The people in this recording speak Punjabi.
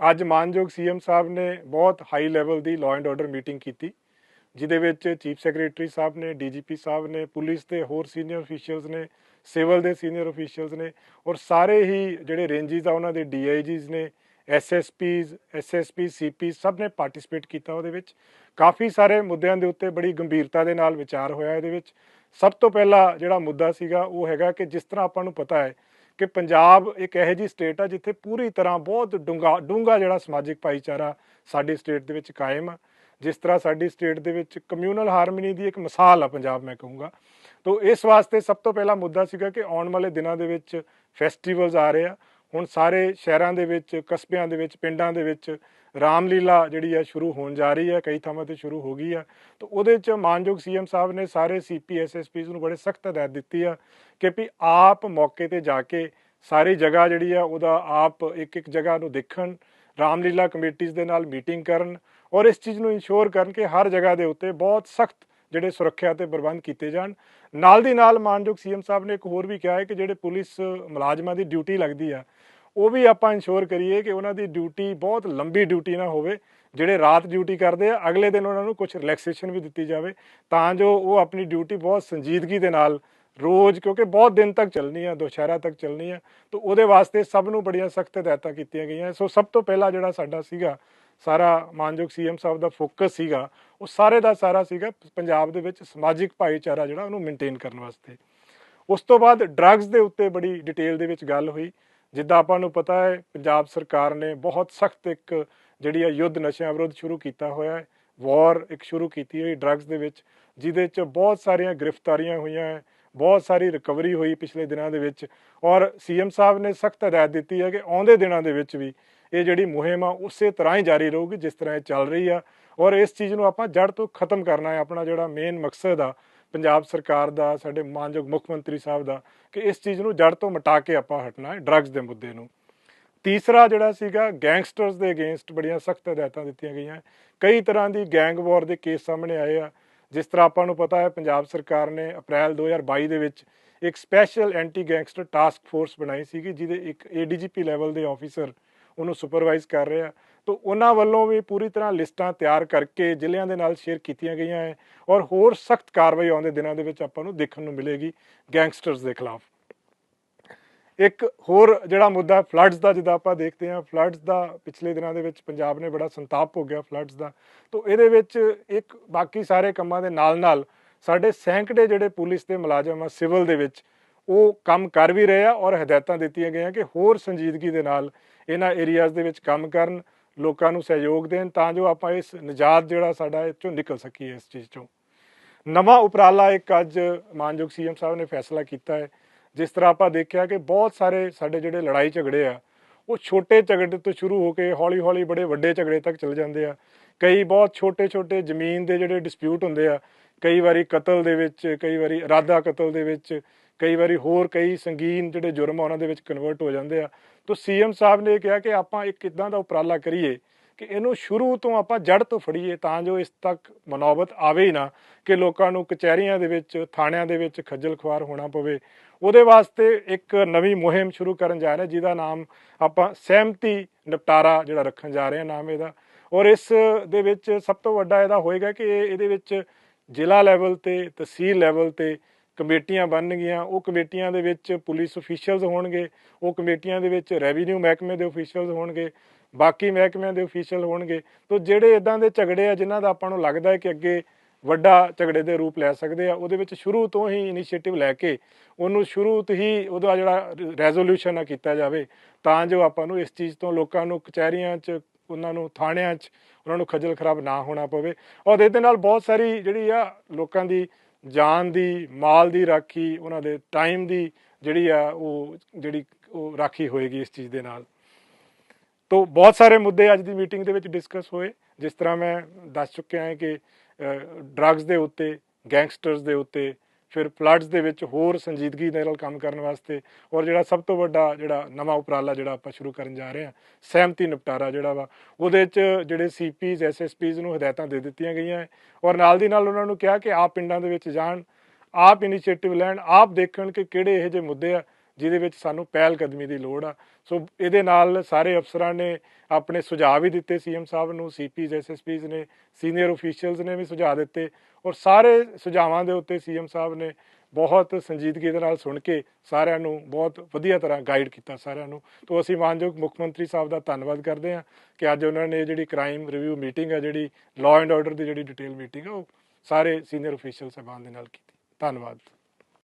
ਅੱਜ ਮਾਨਯੋਗ ਸੀਐਮ ਸਾਹਿਬ ਨੇ ਬਹੁਤ ਹਾਈ ਲੈਵਲ ਦੀ ਲਾਅ ਐਂਡ ਆਰਡਰ ਮੀਟਿੰਗ ਕੀਤੀ, ਜਿਹਦੇ ਵਿੱਚ ਚੀਫ ਸੈਕਟਰੀ ਸਾਹਿਬ ਨੇ ਡੀਜੀਪੀ ਸਾਹਿਬ ਨੇ ਪੁਲਿਸ ਦੇ ਹੋਰ ਸੀਨੀਅਰ ਅਫੀਸ਼ੀਅਲਸ ਨੇ ਸਿਵਲ ਦੇ ਸੀਨੀਅਰ ਅਫੀਸ਼ੀਅਲਸ ਨੇ ਔਰ ਸਾਰੇ ਹੀ ਜਿਹੜੇ ਰੇਂਜਸ ਆ ਉਹਨਾਂ ਦੇ ਡੀਆਈਜੀਸ ਨੇ ਐਸਐਸਪੀਜ਼ ਐਸਐਸਪੀ ਸੀਪੀ ਸਭ ਨੇ ਪਾਰਟਿਸਿਪੇਟ ਕੀਤਾ ਉਹਦੇ ਵਿੱਚ। ਕਾਫੀ ਸਾਰੇ ਮੁੱਦਿਆਂ ਦੇ ਉੱਤੇ ਬੜੀ ਗੰਭੀਰਤਾ ਦੇ ਨਾਲ ਵਿਚਾਰ ਹੋਇਆ ਇਹਦੇ ਵਿੱਚ। ਸਭ ਤੋਂ ਪਹਿਲਾ ਜਿਹੜਾ ਮੁੱਦਾ ਸੀਗਾ ਉਹ ਹੈਗਾ ਕਿ ਜਿਸ ਤਰ੍ਹਾਂ ਆਪਾਂ ਨੂੰ ਪਤਾ ਹੈ ਕਿ ਪੰਜਾਬ ਇੱਕ ਇਹੋ ਜਿਹੀ ਸਟੇਟ ਆ ਜਿੱਥੇ ਪੂਰੀ ਤਰ੍ਹਾਂ ਬਹੁਤ ਡੂੰਘਾ ਡੂੰਘਾ ਜਿਹੜਾ ਸਮਾਜਿਕ ਭਾਈਚਾਰਾ ਸਾਡੀ ਸਟੇਟ ਦੇ ਵਿੱਚ ਕਾਇਮ ਆ। ਜਿਸ ਤਰ੍ਹਾਂ ਸਾਡੀ ਸਟੇਟ ਦੇ ਵਿੱਚ ਕਮਿਊਨਲ ਹਾਰਮਨੀ ਦੀ ਇੱਕ ਮਿਸਾਲ ਆ ਪੰਜਾਬ, ਮੈਂ ਕਹੂੰਗਾ। ਤੋਂ ਇਸ ਵਾਸਤੇ ਸਭ ਤੋਂ ਪਹਿਲਾ ਮੁੱਦਾ ਸੀਗਾ ਕਿ ਆਉਣ ਵਾਲੇ ਦਿਨਾਂ ਦੇ ਵਿੱਚ ਫੈਸਟੀਵਲਸ ਆ ਰਹੇ ਆ। ਹੁਣ ਸਾਰੇ ਸ਼ਹਿਰਾਂ ਦੇ ਵਿੱਚ, ਕਸਬਿਆਂ ਦੇ ਵਿੱਚ, ਪਿੰਡਾਂ ਦੇ ਵਿੱਚ ਰਾਮਲੀਲਾ ਜਿਹੜੀ ਆ ਸ਼ੁਰੂ ਹੋਣ ਜਾ ਰਹੀ ਹੈ ਕਈ ਥਾਵਾਂ ਤੇ ਸ਼ੁਰੂ ਹੋ ਗਈ ਆ। ਤਾਂ ਉਹਦੇ ਚ ਮਾਨਯੋਗ ਸੀਐਮ ਸਾਹਿਬ ਨੇ ਸਾਰੇ ਸੀਪੀ ਐਸਐਸਪੀਸ ਨੂੰ ਬੜੇ ਸਖਤ ਹਦਾਇਤ ਦਿੱਤੀ ਆ ਕਿ ਵੀ ਆਪ ਮੌਕੇ ਤੇ ਜਾ ਕੇ ਸਾਰੀ ਜਗ੍ਹਾ ਜਿਹੜੀ ਆ, ਉਹਦਾ ਆਪ ਇੱਕ ਇੱਕ ਜਗ੍ਹਾ ਨੂੰ ਦੇਖਣ, ਰਾਮਲੀਲਾ ਕਮੇਟੀਆਂ ਦੇ ਨਾਲ ਮੀਟਿੰਗ ਕਰਨ ਔਰ ਇਸ ਚੀਜ਼ ਨੂੰ ਇਨਸ਼ੋਰ ਕਰਨ ਕਿ ਹਰ ਜਗ੍ਹਾ ਦੇ ਉੱਤੇ ਬਹੁਤ ਸਖਤ ਜਿਹੜੇ ਸੁਰੱਖਿਆ ਤੇ ਪ੍ਰਬੰਧ ਕੀਤੇ ਜਾਣ। ਨਾਲ ਦੀ ਨਾਲ ਮਾਨਯੋਗ ਸੀਐਮ ਸਾਹਿਬ ਨੇ ਇੱਕ ਹੋਰ ਵੀ ਕਿਹਾ ਹੈ ਕਿ ਜਿਹੜੇ ਪੁਲਿਸ ਮੁਲਾਜ਼ਮਾਂ ਦੀ ਡਿਊਟੀ ਲੱਗਦੀ ਆ ਉਹ ਵੀ ਆਪਾਂ ਇੰਸ਼ੋਰ ਕਰੀਏ ਕਿ ਉਹਨਾਂ ਦੀ ਡਿਊਟੀ ਬਹੁਤ ਲੰਬੀ ਡਿਊਟੀ ਨਾ ਹੋਵੇ, ਜਿਹੜੇ ਰਾਤ ਡਿਊਟੀ ਕਰਦੇ ਆ, ਅਗਲੇ ਦਿਨ ਉਹਨਾਂ ਨੂੰ ਕੁਝ ਰਿਲੈਕਸੇਸ਼ਨ ਵੀ ਦਿੱਤੀ ਜਾਵੇ, ਤਾਂ ਜੋ ਉਹ ਆਪਣੀ ਡਿਊਟੀ ਬਹੁਤ ਸੰਜੀਦਗੀ ਦੇ ਨਾਲ ਰੋਜ਼, ਕਿਉਂਕਿ ਬਹੁਤ ਦਿਨ ਤੱਕ ਚੱਲਣੀ ਆ, ਦੁਸ਼ਹਿਰਾ ਤੱਕ ਚੱਲਣੀ ਆ, ਤਾਂ ਉਹਦੇ ਵਾਸਤੇ ਸਭ ਨੂੰ ਬੜੀਆਂ ਸਖਤ ਹਦਾਇਤਾਂ ਕੀਤੀਆਂ ਗਈਆਂ। ਸੋ ਸਭ ਤੋਂ ਪਹਿਲਾਂ ਜਿਹੜਾ ਸਾਡਾ ਸੀਗਾ, ਸਾਰਾ ਮਾਨਯੋਗ ਸੀਐਮ ਸਾਹਿਬ ਦਾ ਫੋਕਸ ਸੀਗਾ, ਉਹ ਸਾਰੇ ਦਾ ਸਾਰਾ ਸੀਗਾ ਪੰਜਾਬ ਦੇ ਵਿੱਚ ਸਮਾਜਿਕ ਭਾਈਚਾਰਾ ਜਿਹੜਾ ਉਹਨੂੰ ਮੇਨਟੇਨ ਕਰਨ ਵਾਸਤੇ। ਉਸ ਤੋਂ ਬਾਅਦ ਡਰੱਗਸ ਦੇ ਉੱਤੇ ਬੜੀ ਡਿਟੇਲ ਦੇ ਵਿੱਚ ਗੱਲ ਹੋਈ। ਜਿੱਦਾਂ ਆਪਾਂ ਨੂੰ ਪਤਾ ਹੈ, ਪੰਜਾਬ ਸਰਕਾਰ ਨੇ ਬਹੁਤ ਸਖਤ ਇੱਕ ਜਿਹੜੀ ਆ ਯੁੱਧ ਨਸ਼ਿਆਂ ਵਿਰੁੱਧ ਸ਼ੁਰੂ ਕੀਤਾ ਹੋਇਆ ਹੈ ਵਾਰ ਇੱਕ ਸ਼ੁਰੂ ਕੀਤੀ ਹੋਈ ਡਰੱਗਸ ਦੇ ਵਿੱਚ, ਜਿਹਦੇ ਚ ਬਹੁਤ ਸਾਰੀਆਂ ਗ੍ਰਿਫਤਾਰੀਆਂ ਹੋਈਆਂ ਹੈ, ਬਹੁਤ ਸਾਰੀ ਰਿਕਵਰੀ ਹੋਈ ਪਿਛਲੇ ਦਿਨਾਂ ਦੇ ਵਿੱਚ ਔਰ ਸੀਐਮ ਸਾਹਿਬ ਨੇ ਸਖਤ ਹਦਾਇਤ ਦਿੱਤੀ ਹੈ ਕਿ ਆਉਂਦੇ ਦਿਨਾਂ ਦੇ ਵਿੱਚ ਵੀ ਇਹ ਜਿਹੜੀ ਮੁਹਿੰਮ ਆ ਉਸੇ ਤਰ੍ਹਾਂ ਹੀ ਜਾਰੀ ਰਹੂਗੀ ਜਿਸ ਤਰ੍ਹਾਂ ਇਹ ਚੱਲ ਰਹੀ ਆ ਔਰ ਇਸ ਚੀਜ਼ ਨੂੰ ਆਪਾਂ ਜੜ ਤੋਂ ਖਤਮ ਕਰਨਾ ਹੈ, ਆਪਣਾ ਜਿਹੜਾ ਮੇਨ ਮਕਸਦ ਆ ਪੰਜਾਬ ਸਰਕਾਰ ਦਾ, ਸਾਡੇ ਮਾਨਯੋਗ ਮੁੱਖ ਮੰਤਰੀ ਸਾਹਿਬ ਦਾ, ਕਿ ਇਸ ਚੀਜ਼ ਨੂੰ ਜੜ ਤੋਂ ਮਿਟਾ ਕੇ ਆਪਾਂ ਹਟਣਾ ਹੈ ਡਰੱਗਸ ਦੇ ਮੁੱਦੇ ਨੂੰ। ਤੀਸਰਾ ਜਿਹੜਾ ਸੀਗਾ ਗੈਂਗਸਟਰਸ ਦੇ ਅਗੇਂਸਟ ਬੜੀਆਂ ਸਖਤ ਹਦਾਇਤਾਂ ਦਿੱਤੀਆਂ ਗਈਆਂ ਕਈ ਤਰ੍ਹਾਂ ਦੀ ਗੈਂਗ ਵਾਰ ਦੇ ਕੇਸ ਸਾਹਮਣੇ ਆਏ ਆ। ਜਿਸ ਤਰ੍ਹਾਂ ਆਪਾਂ ਨੂੰ ਪਤਾ ਹੈ, ਪੰਜਾਬ ਸਰਕਾਰ ਨੇ ਅਪ੍ਰੈਲ 2022 ਦੇ ਵਿੱਚ ਇੱਕ special anti gangster task force ਬਣਾਈ ਸੀਗੀ, ਜਿਹਦੇ ਇੱਕ ਏਡੀਜੀਪੀ ਲੈਵਲ ਦੇ ਆਫੀਸਰ ਉਹਨੂੰ ਸੁਪਰਵਾਈਜ਼ ਕਰ ਰਿਹਾ। ਤੋਂ ਉਹਨਾਂ ਵੱਲੋਂ ਵੀ ਪੂਰੀ ਤਰ੍ਹਾਂ ਲਿਸਟਾਂ ਤਿਆਰ ਕਰਕੇ ਜ਼ਿਲ੍ਹਿਆਂ ਦੇ ਨਾਲ ਸ਼ੇਅਰ ਕੀਤੀਆਂ ਗਈਆਂ ਹੈ ਔਰ ਹੋਰ ਸਖਤ ਕਾਰਵਾਈ ਆਉਂਦੇ ਦਿਨਾਂ ਦੇ ਵਿੱਚ ਆਪਾਂ ਨੂੰ ਦੇਖਣ ਨੂੰ ਮਿਲੇਗੀ ਗੈਂਗਸਟਰਸ ਦੇ ਖਿਲਾਫ। ਇੱਕ ਹੋਰ ਜਿਹੜਾ ਮੁੱਦਾ ਫਲੱਡਸ ਦਾ ਜਿੱਦਾਂ ਆਪਾਂ ਦੇਖਦੇ ਹਾਂ, ਫਲੱਡਸ ਦਾ ਪਿਛਲੇ ਦਿਨਾਂ ਦੇ ਵਿੱਚ ਪੰਜਾਬ ਨੇ ਬੜਾ ਸੰਤਾਪ ਹੋ ਗਿਆ ਫਲੱਡਸ ਦਾ। ਤੋਂ ਇਹਦੇ ਵਿੱਚ ਇੱਕ ਬਾਕੀ ਸਾਰੇ ਕੰਮਾਂ ਦੇ ਨਾਲ-ਨਾਲ ਸਾਡੇ ਸੈਂਕੜੇ ਜਿਹੜੇ ਪੁਲਿਸ ਦੇ ਮੁਲਾਜ਼ਮ ਆ, ਸਿਵਲ ਦੇ ਵਿੱਚ ਉਹ ਕੰਮ ਕਰ ਵੀ ਰਹੇ ਆ ਔਰ ਹਦਾਇਤਾਂ ਦਿੱਤੀਆਂ ਗਈਆਂ ਕਿ ਹੋਰ ਸੰਜੀਦਗੀ ਦੇ ਨਾਲ ਇਹਨਾਂ ਏਰੀਆਜ਼ ਦੇ ਵਿੱਚ ਕੰਮ ਕਰਨ। ਲੋਕਾਂ ਨੂੰ ਸਹਿਯੋਗ ਦੇਣ ਤਾਂ ਜੋ ਆਪਾਂ ਇਸ ਨਿਜਾਤ ਜਿਹੜਾ ਸਾਡਾ ਇਹ ਚੋਂ ਨਿਕਲ ਸਕੀਏ ਇਸ ਚੀਜ਼ ਚੋਂ। ਨਵਾਂ ਉਪਰਾਲਾ ਇੱਕ ਅੱਜ ਮਾਨਯੋਗ ਸੀਐਮ ਸਾਹਿਬ ਨੇ ਫੈਸਲਾ ਕੀਤਾ ਹੈ, ਜਿਸ ਤਰ੍ਹਾਂ ਆਪਾਂ ਦੇਖਿਆ ਕਿ ਬਹੁਤ ਸਾਰੇ ਸਾਡੇ ਜਿਹੜੇ ਲੜਾਈ ਝਗੜੇ ਆ, ਉਹ ਛੋਟੇ ਝਗੜੇ ਤੋਂ ਸ਼ੁਰੂ ਹੋ ਕੇ ਹੌਲੀ-ਹੌਲੀ ਬੜੇ ਵੱਡੇ ਝਗੜੇ ਤੱਕ ਚਲੇ ਜਾਂਦੇ ਆ। ਕਈ ਬਹੁਤ ਛੋਟੇ-ਛੋਟੇ ਜ਼ਮੀਨ ਦੇ ਜਿਹੜੇ ਡਿਸਪਿਊਟ ਹੁੰਦੇ ਆ, ਕਈ ਵਾਰੀ ਕਤਲ ਦੇ ਵਿੱਚ, ਕਈ ਵਾਰੀ ਇਰਾਦਾ ਕਤਲ ਦੇ ਵਿੱਚ ਕਈ ਵਾਰੀ ਹੋਰ ਕਈ ਸੰਗੀਨ ਜਿਹੜੇ ਜੁਰਮ ਆ, ਉਹਨਾਂ ਦੇ ਵਿੱਚ ਕਨਵਰਟ ਹੋ ਜਾਂਦੇ ਆ। ਤੋਂ ਸੀਐਮ ਸਾਹਿਬ ਨੇ ਕਿਹਾ ਕਿ ਆਪਾਂ ਇੱਕ ਇਦਾਂ ਦਾ ਉਪਰਾਲਾ ਕਰੀਏ ਕਿ ਇਹਨੂੰ ਸ਼ੁਰੂ ਤੋਂ ਆਪਾਂ ਜੜ ਤੋਂ ਫੜੀਏ ਤਾਂ ਜੋ ਇਸ ਤੱਕ ਮਨੋਬਤ ਆਵੇ ਹੀ ਨਾ ਕਿ ਲੋਕਾਂ ਨੂੰ ਕਚਹਿਰੀਆਂ ਦੇ ਵਿੱਚ, ਥਾਣਿਆਂ ਦੇ ਵਿੱਚ ਖੱਜਲ ਖੁਆਰ ਹੋਣਾ ਪਵੇ। ਉਹਦੇ ਵਾਸਤੇ ਇੱਕ ਨਵੀਂ ਮੁਹਿੰਮ ਸ਼ੁਰੂ ਕਰਨ ਜਾ ਰਹੇ ਜਿਹਦਾ ਨਾਮ ਆਪਾਂ ਸਹਿਮਤੀ ਨਿਪਟਾਰਾ ਜਿਹੜਾ ਰੱਖਣ ਜਾ ਰਹੇ ਹਾਂ, ਨਾਮ ਇਹਦਾ। ਔਰ ਇਸ ਦੇ ਵਿੱਚ ਸਭ ਤੋਂ ਵੱਡਾ ਇਹਦਾ ਹੋਏਗਾ ਕਿ ਇਹਦੇ ਵਿੱਚ ਜ਼ਿਲ੍ਹਾ ਲੈਵਲ ਤੇ, ਤਹਿਸੀਲ ਲੈਵਲ ਤੇ ਕਮੇਟੀਆਂ ਬਣਨਗੀਆਂ ਉਹ ਕਮੇਟੀਆਂ ਦੇ ਵਿੱਚ ਪੁਲਿਸ ਅਫੀਸ਼ੀਅਲਸ ਹੋਣਗੇ, ਉਹ ਕਮੇਟੀਆਂ ਦੇ ਵਿੱਚ ਰੈਵਨਿਊ ਮਹਿਕਮੇ ਦੇ ਅਫੀਸ਼ੀਅਲਸ ਹੋਣਗੇ, ਬਾਕੀ ਮਹਿਕਮਿਆਂ ਦੇ ਅਫੀਸ਼ੀਅਲ ਹੋਣਗੇ। ਤੋਂ ਜਿਹੜੇ ਇਦਾਂ ਦੇ ਝਗੜੇ ਆ, ਜਿਨ੍ਹਾਂ ਦਾ ਆਪਾਂ ਨੂੰ ਲੱਗਦਾ ਹੈ ਕਿ ਅੱਗੇ ਵੱਡਾ ਝਗੜੇ ਦੇ ਰੂਪ ਲੈ ਸਕਦੇ ਆ, ਉਹਦੇ ਵਿੱਚ ਸ਼ੁਰੂ ਤੋਂ ਹੀ ਇਨੀਸ਼ੀਏਟਿਵ ਲੈ ਕੇ ਉਹਨੂੰ ਸ਼ੁਰੂ ਤੋਂ ਹੀ ਉਹਦਾ ਜਿਹੜਾ ਰੈਜ਼ੋਲੂਸ਼ਨ ਆ ਕੀਤਾ ਜਾਵੇ, ਤਾਂ ਜੋ ਆਪਾਂ ਨੂੰ ਇਸ ਚੀਜ਼ ਤੋਂ ਲੋਕਾਂ ਨੂੰ ਕਚਹਿਰੀਆਂ 'ਚ, ਉਹਨਾਂ ਨੂੰ ਥਾਣਿਆਂ 'ਚ, ਉਹਨਾਂ ਨੂੰ ਖੱਜਲ ਖਰਾਬ ਨਾ ਹੋਣਾ ਪਵੇ। ਔਰ ਇਹਦੇ ਨਾਲ ਬਹੁਤ ਸਾਰੀ ਜਿਹੜੀ ਆ ਲੋਕਾਂ ਦੀ ਜਾਨ ਦੀ, ਮਾਲ ਦੀ ਰਾਖੀ, ਉਹਨਾਂ ਦੇ ਟਾਈਮ ਦੀ ਜਿਹੜੀ ਆ ਉਹ, ਜਿਹੜੀ ਉਹ ਰਾਖੀ ਹੋਏਗੀ ਇਸ ਚੀਜ਼ ਦੇ ਨਾਲ। ਤੋਂ ਬਹੁਤ ਸਾਰੇ ਮੁੱਦੇ ਅੱਜ ਦੀ ਮੀਟਿੰਗ ਦੇ ਵਿੱਚ ਡਿਸਕਸ ਹੋਏ, ਜਿਸ ਤਰ੍ਹਾਂ ਮੈਂ ਦੱਸ ਚੁੱਕਿਆ ਹਾਂ ਕਿ ਡਰੱਗਸ ਦੇ ਉੱਤੇ ਗੈਂਗਸਟਰਸ ਦੇ ਉੱਤੇ ਫਿਰ ਫਲੱਡਸ ਦੇ ਵਿੱਚ ਹੋਰ ਸੰਜੀਦਗੀ ਦੇ ਨਾਲ ਕੰਮ ਕਰਨ ਵਾਸਤੇ ਔਰ ਜਿਹੜਾ ਸਭ ਤੋਂ ਵੱਡਾ ਜਿਹੜਾ ਨਵਾਂ ਉਪਰਾਲਾ ਜਿਹੜਾ ਆਪਾਂ ਸ਼ੁਰੂ ਕਰਨ ਜਾ ਰਹੇ ਹਾਂ, ਸਹਿਮਤੀ ਨਿਪਟਾਰਾ ਜਿਹੜਾ ਵਾ, ਉਹਦੇ 'ਚ ਜਿਹੜੇ ਸੀਪੀਜ਼ ਐਸਐਸਪੀਜ਼ ਨੂੰ ਹਦਾਇਤਾਂ ਦੇ ਦਿੱਤੀਆਂ ਗਈਆਂ ਔਰ ਨਾਲ ਦੀ ਨਾਲ ਉਹਨਾਂ ਨੂੰ ਕਿਹਾ ਕਿ ਆਪ ਪਿੰਡਾਂ ਦੇ ਵਿੱਚ ਜਾਣ, ਆਪ ਇਨੀਸ਼ੀਏਟਿਵ ਲੈਣ, ਆਪ ਦੇਖਣ ਕਿ ਕਿਹੜੇ ਇਹੋ ਜਿਹੇ ਮੁੱਦੇ ਆ ਜਿਹਦੇ ਵਿੱਚ ਸਾਨੂੰ ਪਹਿਲ ਕਦਮੀ ਦੀ ਲੋੜ ਆ। ਸੋ ਇਹਦੇ ਨਾਲ ਸਾਰੇ ਅਫਸਰਾਂ ਨੇ ਆਪਣੇ ਸੁਝਾਅ ਵੀ ਦਿੱਤੇ ਸੀਐਮ ਸਾਹਿਬ ਨੂੰ ਸੀਪੀਜ਼ ਐਸਐਸਪੀਜ਼ ਨੇ, ਸੀਨੀਅਰ ਅਫੀਸ਼ੀਅਲਸ ਨੇ ਵੀ ਸੁਝਾਅ ਦਿੱਤੇ ਔਰ ਸਾਰੇ ਸੁਝਾਵਾਂ ਦੇ ਉੱਤੇ ਸੀਐਮ ਸਾਹਿਬ ਨੇ ਬਹੁਤ ਸੰਜੀਦਗੀ ਦੇ ਨਾਲ ਸੁਣ ਕੇ ਸਾਰਿਆਂ ਨੂੰ ਬਹੁਤ ਵਧੀਆ ਤਰ੍ਹਾਂ ਗਾਈਡ ਕੀਤਾ ਸਾਰਿਆਂ ਨੂੰ। ਤੋਂ ਅਸੀਂ ਮਾਨਯੋਗ ਮੁੱਖ ਮੰਤਰੀ ਸਾਹਿਬ ਦਾ ਧੰਨਵਾਦ ਕਰਦੇ ਹਾਂ ਕਿ ਅੱਜ ਉਹਨਾਂ ਨੇ ਜਿਹੜੀ ਕ੍ਰਾਈਮ ਰਿਵਿਊ ਮੀਟਿੰਗ ਹੈ ਜਿਹੜੀ ਲਾਅ ਐਂਡ ਆਰਡਰ ਦੀ ਜਿਹੜੀ ਡਿਟੇਲ ਮੀਟਿੰਗ ਹੈ ਉਹ ਸਾਰੇ ਸੀਨੀਅਰ ਅਫੀਸ਼ੀਅਲ ਸਾਹਿਬਾਨ ਦੇ ਨਾਲ ਕੀਤੀ। ਧੰਨਵਾਦ।